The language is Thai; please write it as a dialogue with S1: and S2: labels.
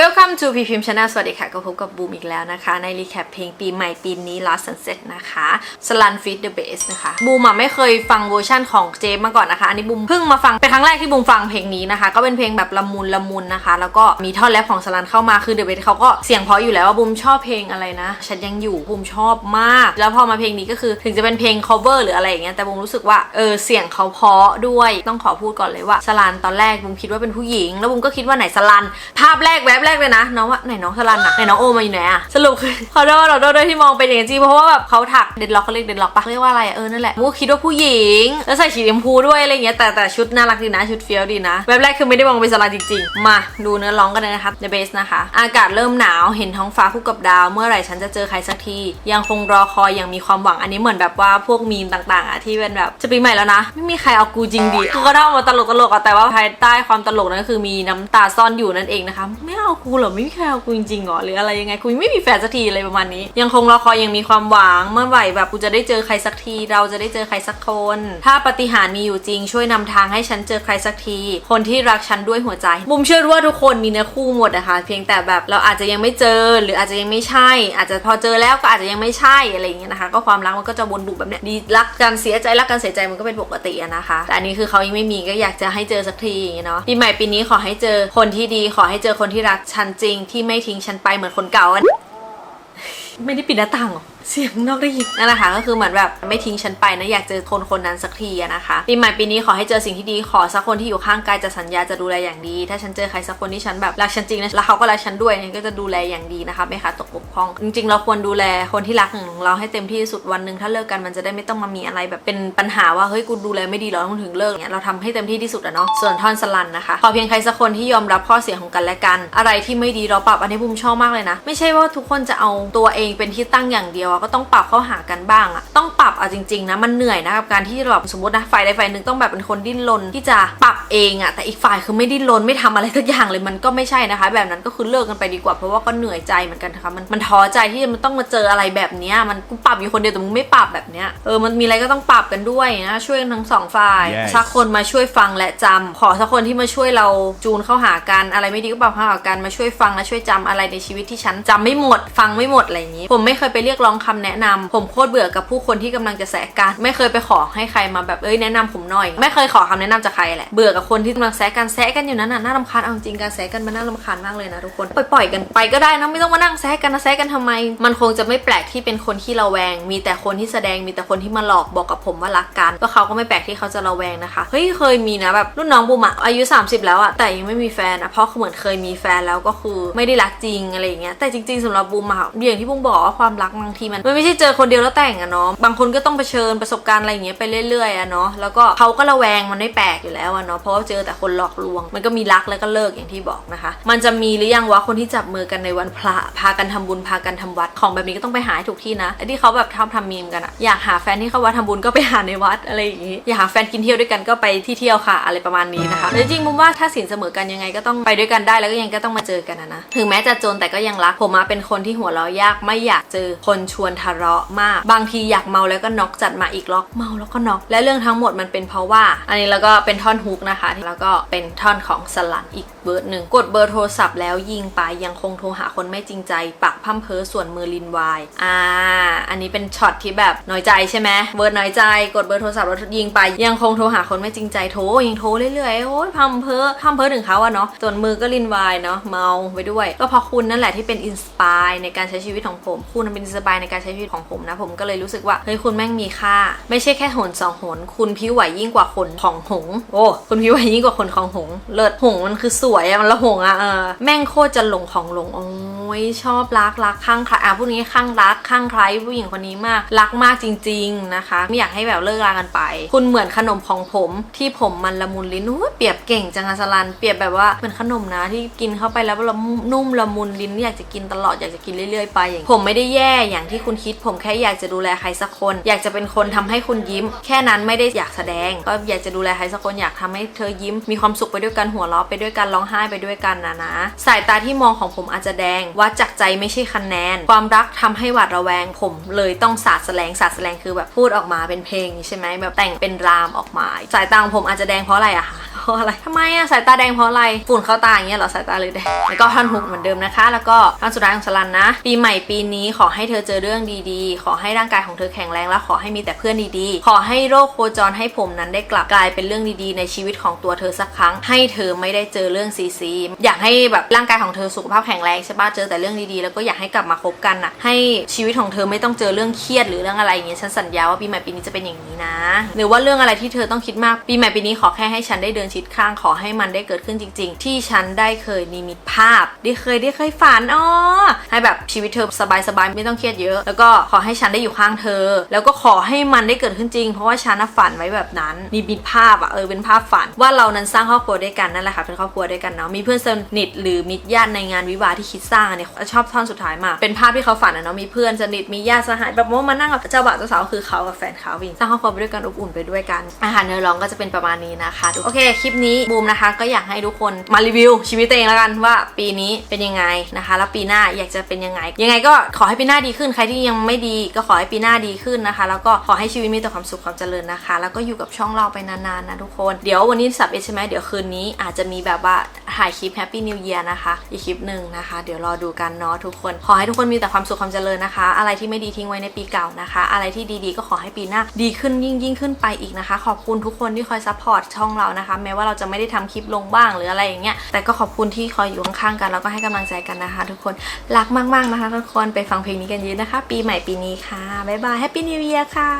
S1: Welcome to พีพิมช Channel สวัสดีค่ะ ก็พบกับบูมอีกแล้วนะคะ ในรีแคปเพลงปีใหม่ปีนี้ Last Sunset นะคะ Slan Fit the Bass นะคะ บูมอะไม่เคยฟังเวอร์ชั่นของเจมมาก่อนนะคะ อันนี้บูมเพิ่งมาฟัง เป็นครั้งแรกที่บูมฟังเพลงนี้นะคะ ก็เป็นเพลงแบบละมุนละมุนนะคะ แล้วก็มีท่อนแรปของสลันเข้ามา คือ The Bass เขาก็เสียงเพราะอยู่แล้วว่าบูมชอบเพลงอะไรนะ ฉันยังอยู่บูมชอบมาก แล้วพอมาเพลงนี้ก็คือถึงจะเป็นเพลง cover หรืออะไรอย่างเงี้ย แต่บูมรู้สึกว่า เออ เสียงเขาเพราะด้วย ต้องขอพูดก่อนเลยว่าสลันตอนแรกบูมคิดว่าเป็นผู้หญิง แล้วบูมก็คิดว่าไหนสลันภาพแรกแวบแรกเลยนะน้องว่าไหนน้องสลันอะไหนน้องโอมาอยู่ไหนอะสรุปคือขอโทษขอโทษด้วยที่มองเป็นอย่างนี้จริงเพราะว่าแบบเขาถักเด็ดล็อกเขาเรียกเด็ดล็อกปะเรียกว่าอะไรเออนั่นแหละบูมก็คิดว่าผู้หญิง แล้วใส่สีชมพูด้วยอะไรเงี้ยแต่แต่ชุดน่ารักดีนะชุดเฟี้ยวดีนะแวบแรกคือไม่ได้มองเป็นสลันจริงๆ มาดูเนื้อร้องกันเลยนะคะ The Base นะคะ อากาศเริ่มหนาวเห็นท้องฟ้าคู่กับดาว เมื่อไหร่ฉันจะเจอใครสักทียังคงรอคอยยังมีความหวังอันนี้เหมือนแบบว่าพวกมีมต่างๆอะที่เป็นแบบจะปีใหม่แล้วนะ ไม่มีใครเอากูจริงดิคือก็เล่ามาตลกตลกๆอะแต่ว่าภายใต้ความตลกนั้นก็คือมีน้ำตาซ่อนอยู่นั่นเองนะคะไม่เอากูเหรอไม่มีใครเอากูจริงๆเหรอหรืออะไรยังไงกูไม่มีแฟนสักทีอะไรประมาณนี้ ยังคงรอคอยยังมีความหวังเมื่อไหร่แบบกูจะได้เจอใครสักที เราจะได้เจอใครสักคน ถ้าปฏิหารมีอยู่จริง ช่วยนำทางให้ฉันเจอใครสักที คนที่รักฉันด้วยหัวใจ บุมเชื่อว่าทุกคนมีเนื้อคู่หมดนะคะ เพียงแต่แบบเราอาจจะยังไม่เจอหรืออาจจะยังไม่ใช่ อาจจะพอเจอแล้วก็อาจจะยังไม่ใช่อะไรอย่างเงี้ยนะคะ ก็ความรักมันก็จะวนลูปแบบเนี้ยดีรักกันเสียใจรักกันเสียใจมันก็เป็นปกตินะคะ แต่อันนี้คือเขายังไม่มีก็อยากจะให้เจอสักทีเงี้ยเนาะปีใหม่ปีนี้ขอให้เจอคนที่ดีขอให้เจอคนที่รักฉันจริงที่ไม่ทิ้งฉันไปเหมือนคนเก่าอะไม่ได้ปิดหน้าต่างหรอ เสียงนอกได้ยินนั่นแหละค่ะก็คือเหมือนแบบไม่ทิ้งฉันไปนะอยากเจอคนคนนั้นสักทีอะนะคะปีใหม่ปีนี้ขอให้เจอสิ่งที่ดีขอสักคนที่อยู่ข้างกายจะสัญญาจะดูแลอย่างดี ถ้าฉันเจอใครสักคนที่ฉันแบบรักฉันจริงนะแล้วเขาก็รักฉันด้วยเนี่ยก็จะดูแลอย่างดีนะคะไม่ค่ะตกบกพร่อง จริง ๆ เราควรดูแลคนที่รักของเราให้เต็มที่ที่สุดวันหนึ่งถ้าเลิกกันมันจะได้ไม่ต้องมามีอะไรแบบเป็นปัญหาว่าเฮ้ยกูดูแลไม่ดีหรอต้องถึงเลิกเนี่ยเราทำให้เต็มที่ที่สุดอะเนาะส่วนท่อนสลันนะคะขอเพียงใครสักคนที่ยอมรับข้อเสียของกันและกัน อะไรที่ไม่ดีเราปรับอันนี้บุมชอบมากเลยนะ ไม่ใช่ว่าทุกคนจะเอาตัวเองเป็นที่ตั้งอย่างเดียวอะก็ต้องปรับเข้าหากันบ้างอะต้องปรับเอาจริงๆนะมันเหนื่อยนะกับการที่แบบสมมตินะฝ่ายใดฝ่ายหนึ่งต้องแบบเป็นคนดิ้นรนที่จะปรับเองอะแต่อีกฝ่ายคือไม่ดิ้นรนไม่ทำอะไรสักอย่างเลยมันก็ไม่ใช่นะคะ แบบนั้นก็คือเลิกกันไปดีกว่าเพราะว่าก็เหนื่อยใจเหมือนกันนะคะมันมันท้อใจที่มันต้องมาเจออะไรแบบเนี้ยมันกูปรับอยู่คนเดียวแต่มึงไม่ปรับแบบเนี้ยเออมันมีอะไรก็ต้องปรับกันด้วยนะช่วยกันทั้งสองฝ่าย
S2: Yes
S1: สักคนมาช่วยฟังและจำขอสักคนที่มาช่วยเราจูนเข้าหากันอะไรไม่ดีก็ปรับเข้าหากันมาช่วยฟังและช่วยจำอะไรในชีวิตที่ฉันจำไม่หมด ฟังไม่หมดอะไรอย่างนี้ ผมไม่เคยไปเรียกร้องคำแนะนำผมโคตรเบื่อกับผู้คนที่กำลังจะแสกัน ไม่เคยไปขอให้ใครมาแบบเอ้ยแนะนำผมหน่อย ไม่เคยขอคำแนะนำจากใครแหละเบื่อกับคนที่กำลังแซะกันแซะกันอยู่นั้นน่ะน่ารำคาญเอาจริงการแซะกันมันน่ารำคาญมากเลยนะทุกคนปล่อยๆกันไปก็ได้นะไม่ต้องมานั่งแซะกันนะแซะกันทำไม มันคงจะไม่แปลกที่เป็นคนที่ระแวง มีแต่คนที่แสดงมีแต่คนที่มาหลอกบอกกับผมว่ารักกันก็เขาก็ไม่แปลกที่เขาจะระแวงนะคะเฮ้ยเคยมีนะแบบรุ่นน้องบูมอะอายุ 30 แล้วอะแต่ยังไม่มีแฟนอะเพราะเหมือนเคยมีแฟนแล้วก็คือไม่ได้รักจริงอะไรอย่างเงี้ยแต่จริงๆสำหรับบูมอะอย่างที่บูมบอกว่าความรักบางทีมันมันไม่ใช่เจอคนเดียวแล้วแต่งอะเนาะบางคนก็ต้องเผชิญประสบการณ์อะไรอย่างเงี้ยไปเรื่อยๆอะเนาะแล้วก็เขาก็ระแวงมันไม่แปลกอยู่แล้วอะเนาะเพราะว่าเจอแต่คนหลอกลวง มันก็มีรักแล้วก็เลิกอย่างที่บอกนะคะ มันจะมีหรือยังวะคนที่จับมือกันในวันพระพากันทำบุญพากันทำวัดของแบบนี้ก็ต้องไปหาถูกที่นะไอ้ที่เขาแบบทำทำมีมกันอะอยากหาแฟนที่เข้าวัดทำบุญก็ไปหาในวัดอะไรอย่างงี้อยากหาแฟนกินเที่ยวด้วยกันก็ไปที่เที่ยวค่ะ อะไรประมาณนี้นะคะแต่จริงๆบุมว่าถ้าสินเสมอกันยังไงก็ต้องไปด้วยกันได้แล้วก็ยังก็ต้องมาเจอกันนะนะถึงแม้จะจนแต่ก็ยังรักผมมาเป็นคนที่หัวเราะยากไม่อยากเจอคนชวนทะเลาะมาก บางทีอยากเมาแล้วก็น็อกจัดมาอีกล็อกเมาแล้วก็น็อกและเรื่องทั้งหมดมันเป็นเพราะว่า อันนี้แล้วก็เป็นท่อนฮุกนะคะ แล้วก็เป็นท่อนของสลันอีกเบิร์หนึ่งกดเบอร์โทรศัพท์แล้วยิงไปยังคงโทรหาคนไม่จริงใจปากพั่มเพ้อส่วนมือลินวายอ่าอันนี้เป็นช็อตที่แบบน้อยใจใช่ไหมเบิร์ดน้อยใจกดเบอร์โทรศัพท์แล้วยิงไป ยังคงโทรหาคนไม่จริงใจโทรยังโทรเรื่อยๆโอ้ยพั่มเพ้อพั่มเพ้อถึงเขาอะเนาะส่วนมือก็ลินวายเนาะเมาไปด้วย ก็เพราะคุณนั่นแหละที่เป็นอินสปายในการใช้ชีวิตของผมคุณเป็นอินสปายในการใช้ชีวิตของผมนะ ผมก็เลยรู้สึกว่าเฮ้ยคุณแม่งมีค่า ไม่ใช่แค่หนสองหน คุณผิวไหวยิ่งกว่าขนของหง โอ้คุณผิวไหวยิ่งกว่าขนของหง เลิศหงมันคือสวยอะมันละหงอะเออแม่งโคตรจะหลงของหลงอ๋อ ยชอบรักรักข้างใครอะพูดงี้ข้างรักข้างใครผู้หญิงคนนี้มาก รักมากจริง ๆนะคะ ไม่อยากให้แบบเลิกรากันไป คุณเหมือนขนมของผมที่ผมมันละมุนลิ้นอุ้ยเปรียบเก่งจังอะสลัน เปรียบแบบว่าเหมือนขนมนะที่กินเข้าไปแล้วละนุ่มละมุนลิ้นอยากจะกินตลอดอยากจะกินเรื่อยๆไปอย่างผมไม่ได้แย่อย่างที่คุณคิด ผมแค่อยากจะดูแลใครสักคน อยากจะเป็นคนทำให้คุณยิ้ม แค่นั้นไม่ได้อยากแสดง ก็อยากจะดูแลใครสักคนอยากทำให้เธอยิ้ม มีความสุขไปด้วยกันหัวเราะไปด้วยกันร้องไห้ไปด้วยกันนะนะสายตาที่มองของผมอาจจะแดงวัดจากใจไม่ใช่คะแนน ความรักทำให้หวาดระแวงผม เลยต้องสาดแสลงสาดแสลงคือแบบพูดออกมาเป็นเพลงใช่ไหมแบบแต่งเป็นรามออกมา สายตาของผมอาจจะแดงเพราะอะไรอะคะเพราะอะไรทำไมอะสายตาแดงเพราะอะไรฝุ่นเข้าตาอย่างเงี้ยเหรอสายตาเลยแดงแล้วก็ท่อนฮุกเหมือนเดิมนะคะ แล้วก็ท่อนสุดท้ายของสลันนะ ปีใหม่ปีนี้ขอให้เธอเจอเรื่องดีๆ ขอให้ร่างกายของเธอแข็งแรงและขอให้มีแต่เพื่อนดีๆ ขอให้โรคโคจรให้ผมนั้นได้กลับกลายเป็นเรื่องดีๆ ในชีวิตของตัวเธอสักครั้ง ให้เธอไม่ได้เจอเรื่องซีซีอยากให้แบบร่างกายของเธอสุขภาพแข็งแรงใช่ปะเจอแต่เรื่องดีๆ แล้วก็อยากให้กลับมาคบกันอะให้ชีวิตของเธอไม่ต้องเจอเรื่องเครียดหรือเรื่องอะไรอย่างเงี้ยฉันสัญญาว่าปีใหม่ปีนี้จะเป็นอย่างนี้นะ หรือว่าเรื่องอะไรที่เธอต้องคิดมากปีใหม่ปีนี้ขอแค่ให้ฉันได้เดินชิดข้างขอให้มันได้เกิดขึ้นจริง ๆ ที่ฉันได้เคยนิมิตภาพได้เคยได้เคยฝันอ๋อให้แบบชีวิตเธอสบายๆไม่ต้องเครียดเยอะ แล้วก็ขอให้ฉันได้อยู่ข้างเธอ แล้วก็ขอให้มันได้เกิดขึ้นจริง เพราะว่าฉันน่ะฝันไว้แบบนั้นนิมิตภาพอะเออเป็นภาพฝัน ว่าเรานั้นสร้างครอบครัวด้วยกันนั่นแหละค่ะเป็นครอบครัวด้วยกันเนาะมีเพื่อนสนิทหรือมิตรญาติในงานวิวาที่คิดสร้างเนี่ยชอบท่อนสุดท้ายมาก เป็นภาพที่เขาฝันอะเนาะมีเพื่อนสนิทมีญาติสหายแบบว่ามานั่งกับเจ้าบ่าวเจ้าสาวคือเขากับแฟนเขาวิ่งสร้างครอบครัวไปด้วยกันอบอุ่นไปด้วยกันอาหารเนื้อร้องก็จะเป็นประมาณนี้นะคะโอเคคลิปนี้บูมนะคะ ก็อยากให้ทุกคนมารีวิว ชีวิตตัวเองแล้วกันว่าปีนี้เป็นยังไงนะคะ แล้วปีหน้าอยากจะเป็นยังไง ยังไงก็ขอให้ปีหน้าดีขึ้นใครที่ยังไม่ดีก็ขอให้ปีหน้าดีขึ้นนะคะ แล้วก็ขอให้ชีวิตมีแต่ความสุขความเจริญนะคะ แล้วก็อยู่กับช่องเราไปนานๆนะทุกคนเดี๋ยววันนี้สับเอใช่ไหมเดี๋ยวคืนนี้อาจจะมีแบบว่าถ่ายคลิป Happy New Year นะคะอีกคลิปหนึ่งนะคะ เดี๋ยวรอดูกันเนาะทุกคน ขอให้ทุกคนมีแต่ความสุขความเจริญนะคะ อะไรที่ไม่ดีทิ้งไว้ในปีเก่านะคะ อะไรที่ดีๆก็ขอให้ปีหน้าดีขึ้นยิ่งยิ่งขึ้นไปอีกนะคะ ขอบคุณทุกคนที่คอยซัพพอร์ตช่องเรานะคะ แม้ว่าเราจะไม่ได้ทำคลิปลงบ้างหรืออะไรอย่างเงี้ย แต่ก็ขอบคุณที่คอยอยู่ข้างๆกันแล้วก็ให้กำลังใจกันนะคะ ทุกคน รักมากๆนะคะทุกคน ไปฟังเพลงนี้กันเยอะนะคะ ปีใหม่ปีนี้ค่ะ บ๊ายบาย Happy New Year ค่ะ